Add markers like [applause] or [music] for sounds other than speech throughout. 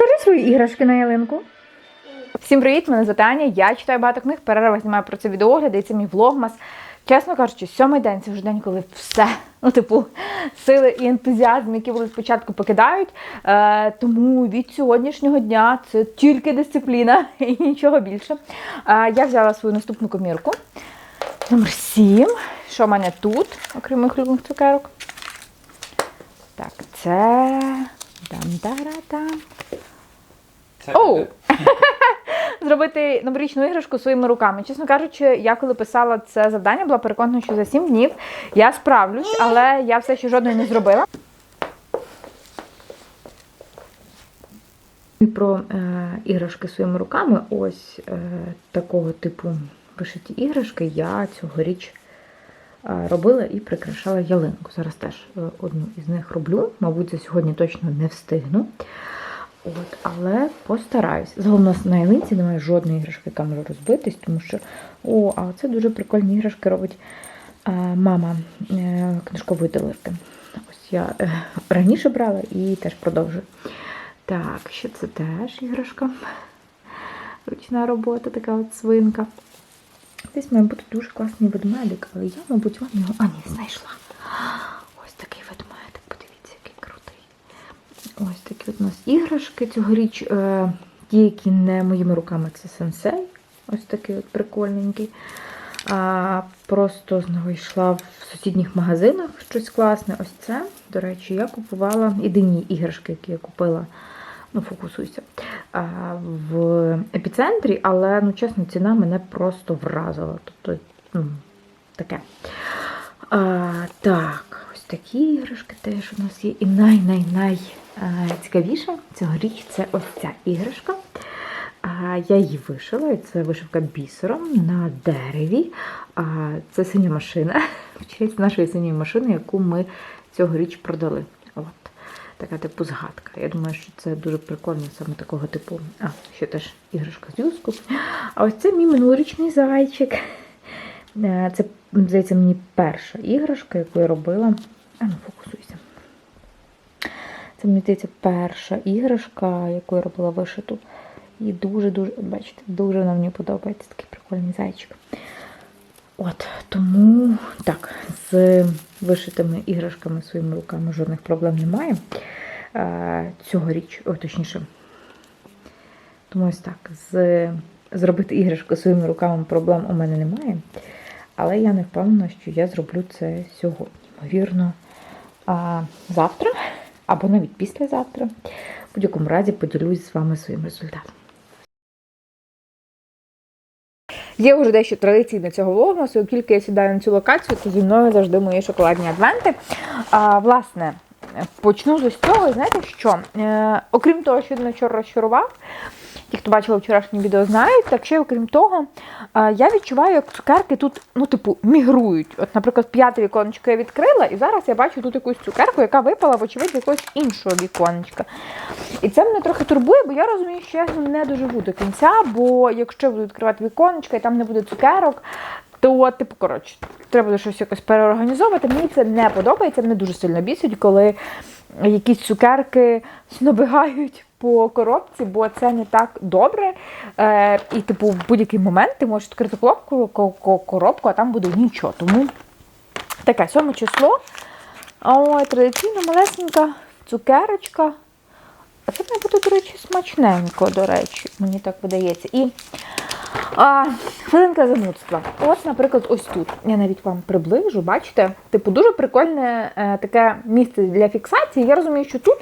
Покажи свої іграшки на ялинку. Всім привіт! Мене звати Аня. Я читаю багато книг, перерва знімаю про це відеогляди, і це мій влогмас. Чесно кажучи, сьомий день це вже день, коли все, ну, типу, сили і ентузіазм, які були спочатку покидають. Е, тому від сьогоднішнього дня це тільки дисципліна [laughs] і нічого більше. Е, я взяла свою наступну комірку. Номер 7. Що в мене тут, окрім моїх улюблених цукерок? Так, це. Дам-дара-дам. Це Оу! [laughs] Зробити новорічну іграшку своїми руками. Чесно кажучи, я коли писала це завдання, була переконана, що за 7 днів я справлюсь, але я все ще жодної не зробила. І про е, іграшки своїми руками, ось е, такого типу вишиті іграшки, я цьогоріч е, робила і прикрашала ялинку. Зараз теж е, одну із них роблю. Мабуть, за сьогодні точно не встигну. От, але постараюсь. Загалом у нас на ялинці немає жодної іграшки, яка може розбитись, тому що о, а це дуже прикольні іграшки робить е, мама е, книжкової. Ось я е, раніше брала і теж продовжую. Так, ще це теж іграшка. Ручна робота, така от свинка. Десь має бути дуже класний ведмедик, але я, мабуть, вам його. А, ні, знайшла. Ось такий ведмедик, подивіться, який крутий. Ось такі от у нас іграшки. Цьогоріч е, ті, які не моїми руками, це сенсей. Ось такий от прикольненький. А, просто знайшла в сусідніх магазинах щось класне. Ось це. До речі, я купувала єдині іграшки, які я купила. Ну, фокусуйся. А, в епіцентрі, але, ну, чесно, ціна мене просто вразила. Тобто, ну, таке. А, так, такі іграшки теж у нас є. І най-най-най е, цьогоріч це ось ця іграшка. А, Я її вишила, і це вишивка бісером на дереві. А, Це синя машина, [laughs] в честь нашої синьої машини, яку ми цьогоріч продали. От. Така типу згадка. Я думаю, що це дуже прикольно саме такого типу. А, ще теж іграшка з юску. А ось це мій минулорічний зайчик. Е, Це, здається, мені перша іграшка, яку я робила. А ну, фокусуйся. Це, мені здається, перша іграшка, яку я робила вишиту. І дуже-дуже, бачите, дуже вона мені подобається такий прикольний зайчик. От, тому так, з вишитими іграшками своїми руками жодних проблем немає. Цьогоріч, о, точніше, тому ось так, з, зробити іграшку своїми руками проблем у мене немає. Але я не впевнена, що я зроблю це сьогодні. Ймовірно, а, завтра або навіть післязавтра. В будь-якому разі поділюсь з вами своїм результатом. Є вже дещо традиційне цього влогмасу, оскільки я сідаю на цю локацію, то зі мною завжди мої шоколадні адвенти. А, власне, почну з цього. Знаєте що? Е, окрім того, що він вчора розчарував, ті, хто бачили вчорашнє відео, знають, так ще окрім того, е, я відчуваю, як цукерки тут, ну, типу, мігрують. От, наприклад, п'яте віконечко я відкрила, і зараз я бачу тут якусь цукерку, яка випала, вочевидь, якогось іншого віконечка. І це мене трохи турбує, бо я розумію, що я не доживу до кінця, бо якщо я буду відкривати віконечка і там не буде цукерок, то, типу, коротше, треба щось якось переорганізовувати. Мені це не подобається, мене дуже сильно бісить, коли якісь цукерки набігають по коробці, бо це не так добре. Е, і, типу, в будь-який момент ти можеш відкрити коробку, ко- ко- коробку, а там буде нічого. Тому таке сьоме число. Ой, традиційна малесенька цукерочка. А це має бути, до речі, смачненько, до речі, мені так видається. І а, хвилинка занудства. От, наприклад, ось тут. Я навіть вам приближу, бачите? Типу, дуже прикольне е, таке місце для фіксації. Я розумію, що тут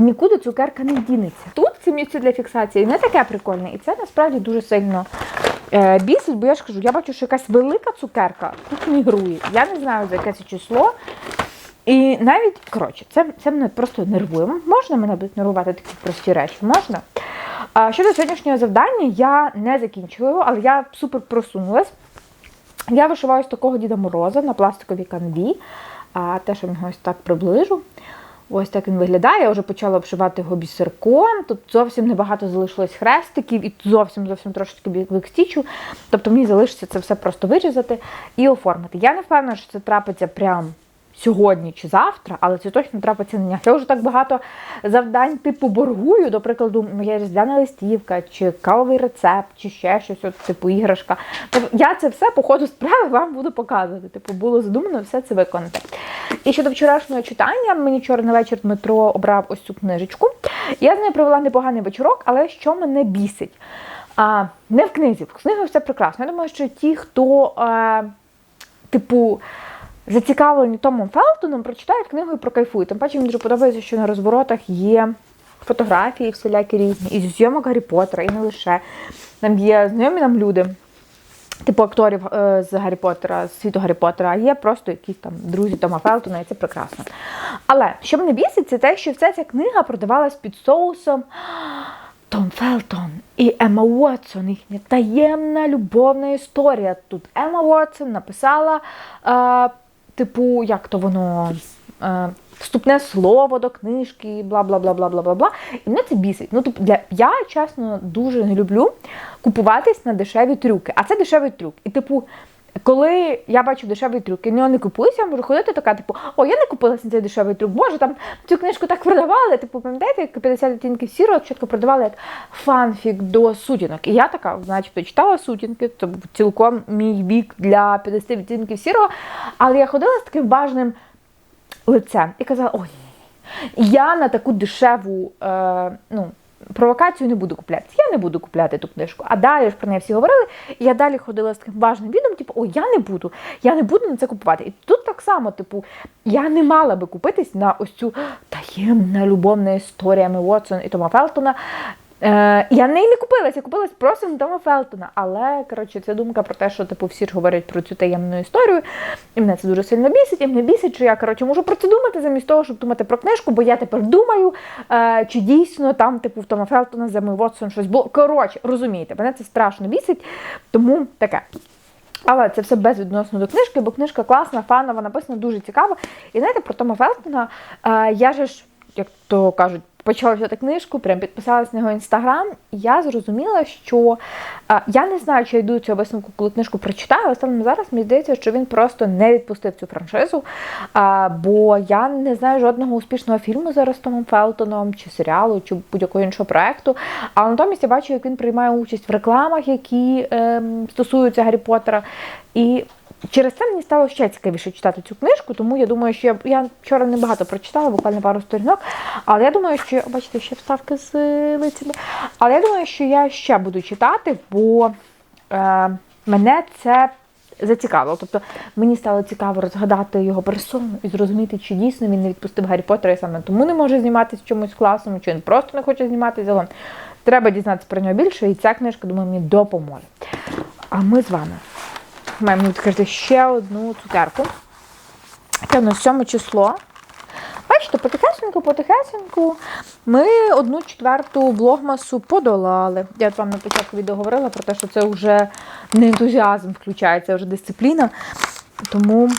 нікуди цукерка не дінеться. Тут це місце для фіксації не таке прикольне. І це насправді дуже сильно е, бісить, бо я ж кажу, я бачу, що якась велика цукерка тут мігрує. Я не знаю, за яке це число. І навіть, коротше, це, це мене просто нервує. Можна мене нервувати такі прості речі? Можна? А, щодо сьогоднішнього завдання, я не закінчила його, але я супер просунулась. Я вишиваю з такого Діда Мороза на пластиковій канві. А те, що його ось так приближу. Ось так він виглядає. Я вже почала обшивати його бісерком. Тут зовсім небагато залишилось хрестиків і зовсім зовсім трошечки бікстічу. Тобто мені залишиться це все просто вирізати і оформити. Я не впевнена, що це трапиться прям сьогодні чи завтра, але це точно на днях. Я вже так багато завдань типу боргую, до прикладу, моя різдвяна листівка, чи кавовий рецепт, чи ще щось, от, типу іграшка. Тобто я це все по ходу справи вам буду показувати. Типу, було задумано все це виконати. І щодо вчорашнього читання, мені вчора на вечір Дмитро обрав ось цю книжечку. Я з нею провела непоганий вечорок, але що мене бісить? А, не в книзі, в книгах все прекрасно. Я думаю, що ті, хто, а, типу, зацікавлені Томом Фелтоном, прочитають книгу і прокайфують. Тим паче мені дуже подобається, що на розворотах є фотографії всілякі різні, і зйомок Гаррі Поттера, і не лише. Там є знайомі нам люди. Типу акторів е, з Гаррі Поттера, з світу Гаррі Поттера, а є просто якісь там друзі Тома Фелтона, і це прекрасно. Але що мене бісить, це те, що вся ця книга продавалась під соусом Том Фелтон і Емма Уотсон, їхня таємна любовна історія. Тут Емма Уотсон написала, е, типу, як то воно. Е, Вступне слово до книжки, бла бла бла бла бла бла бла. І мене це бісить. Ну, тобто, для я чесно дуже не люблю купуватись на дешеві трюки. А це дешевий трюк. І типу, коли я бачу дешевий трюк нього не купуюся, я можу ходити така, типу, о, я не купилася на цей дешевий трюк. Боже, там цю книжку так продавали. Типу, пам'ятаєте, як 50 відтінків сірого чітко продавали як фанфік до сутінок. І я така, начебто, читала сутінки, це був цілком мій вік для 50 відтінків сірого. Але я ходила з таким важним лицем і казала: ой, я на таку дешеву е, ну, провокацію не буду купляти. Я не буду купляти ту книжку. А далі ж про неї всі говорили. І я далі ходила з таким важним відом, типу, ой, я не буду, я не буду на це купувати. І тут так само, типу, я не мала би купитись на ось цю таємна любовна історія Ми Уотсон і Тома Фелтона. Е, я неї не купилась, я купилась просто на Тома Фелтона. Але коротше, ця думка про те, що типу всі ж говорять про цю таємну історію, і мене це дуже сильно бісить. І мене бісить, що я коротше можу про це думати замість того, щоб думати про книжку, бо я тепер думаю, е, чи дійсно там, типу, в Тома Фелтона за Вотсон щось було. Коротше, розумієте, мене це страшно бісить, тому таке. Але це все безвідносно до книжки, бо книжка класна, фанова, написана дуже цікаво. І знаєте, про Тома Фелтона е, я же ж, як то кажуть, почала читати книжку, прям підписалась на його інстаграм, і я зрозуміла, що е, я не знаю, чи я йду до висновку, коли книжку прочитаю, але станом зараз мені здається, що він просто не відпустив цю франшизу. Е, бо я не знаю жодного успішного фільму зараз Томом Фелтоном, чи серіалу, чи будь-якого іншого проекту. Але натомість я бачу, як він приймає участь в рекламах, які е, стосуються Гаррі Поттера. І Через це мені стало ще цікавіше читати цю книжку, тому я думаю, що я, я вчора небагато прочитала, буквально пару сторінок. Але я думаю, що бачите, ще вставки з лицями. Але я думаю, що я ще буду читати, бо е, мене це зацікавило. Тобто мені стало цікаво розгадати його персону і зрозуміти, чи дійсно він не відпустив Гаррі Поттера і саме тому не може зніматися чомусь класному, чи він просто не хоче зніматися. Загалом треба дізнатися про нього більше, і ця книжка, думаю, мені допоможе. А ми з вами маємо відкрити ще одну цукерку. Це у нас 7 число. Бачите, потихесеньку, потихесеньку ми одну четверту влогмасу подолали. Я от вам на початку відео говорила про те, що це вже не ентузіазм включається, це вже дисципліна. Тому.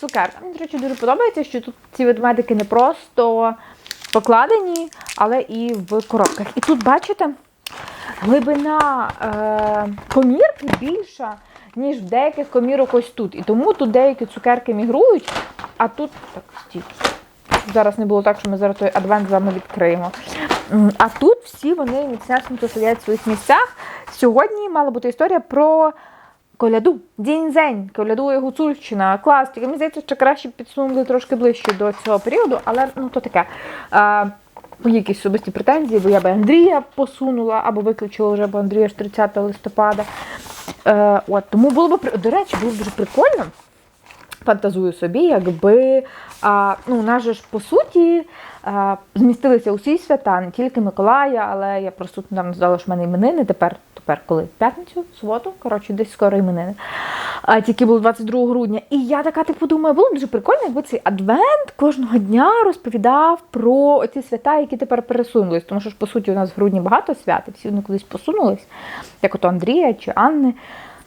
Цукерка. Мені, до речі, дуже подобається, що тут ці ведмедики не просто покладені, але і в коробках. І тут, бачите, глибина е, комірки більша, ніж в деяких комірок ось тут. І тому тут деякі цукерки мігрують, а тут так стій. Зараз не було так, що ми зараз той адвент з вами відкриємо. А тут всі вони міцнесенько сидять в своїх місцях. Сьогодні мала бути історія про коляду. Дінь-зень, колядує Гуцульщина, клас. Тільки мені здається, що краще підсунули трошки ближче до цього періоду, але ну то таке. А, якісь особисті претензії, бо я би Андрія посунула або виключила вже, бо Андрія ж 30 листопада. Е, от, тому було б до речі, було б дуже прикольно. Фантазую собі, якби а, ну, у нас же ж по суті а, змістилися усі свята, не тільки Миколая, але я просто недавно здала, що в мене іменини тепер, тепер коли? В П'ятницю, суботу, коротше, десь скоро іменини. А, тільки було 22 грудня. І я така типу думаю, було б дуже прикольно, якби цей адвент кожного дня розповідав про ці свята, які тепер пересунулись. Тому що ж, по суті, у нас в грудні багато свят, і всі вони кудись посунулись, як ото Андрія чи Анни.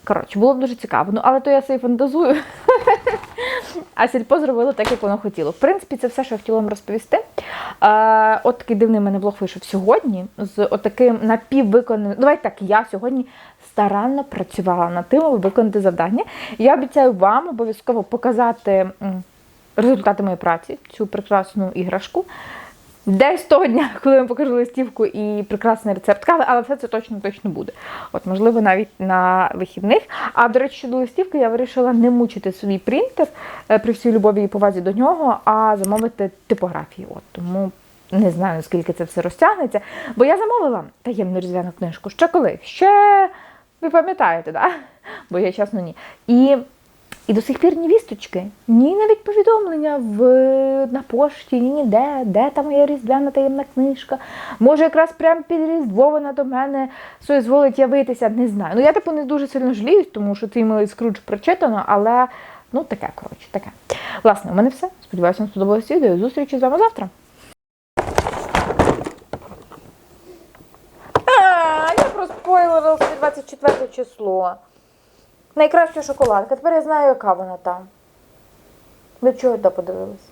Коротше, було б дуже цікаво. Ну, але то я собі фантазую. А сільпо зробило так, як воно хотіло. В принципі, це все, що я хотіла вам розповісти. Е, от такий дивний мене блог вийшов сьогодні з отаким напіввиконаним. Давайте так, я сьогодні старанно працювала над тим, аби виконати завдання. Я обіцяю вам обов'язково показати результати моєї праці, цю прекрасну іграшку. Десь того дня, коли я вам покажу листівку і прекрасний рецепт кави, але все це точно точно буде. От, можливо, навіть на вихідних. А до речі, щодо листівки я вирішила не мучити свій принтер е, при всій любові і повазі до нього, а замовити типографії. От тому не знаю, наскільки це все розтягнеться. Бо я замовила таємну різдвяну книжку. Ще коли? Ще ви пам'ятаєте, да? Бо я чесно ні. І і до сих пір ні вісточки, ні навіть повідомлення в, на пошті, ні ніде, де там моя різдвяна таємна книжка. Може, якраз прямо під Різдво вона до мене соізволить явитися, не знаю. Ну я типу не дуже сильно жаліюсь, тому що твій милий скрудж прочитано, але ну таке, коротше, таке. Власне, у мене все. Сподіваюся, вам сподобалось відео. Зустрічі з вами завтра. А, я проспойлерила 24 число. Найкраща шоколадка. Тепер я знаю, яка вона там. Ви чого я подивились?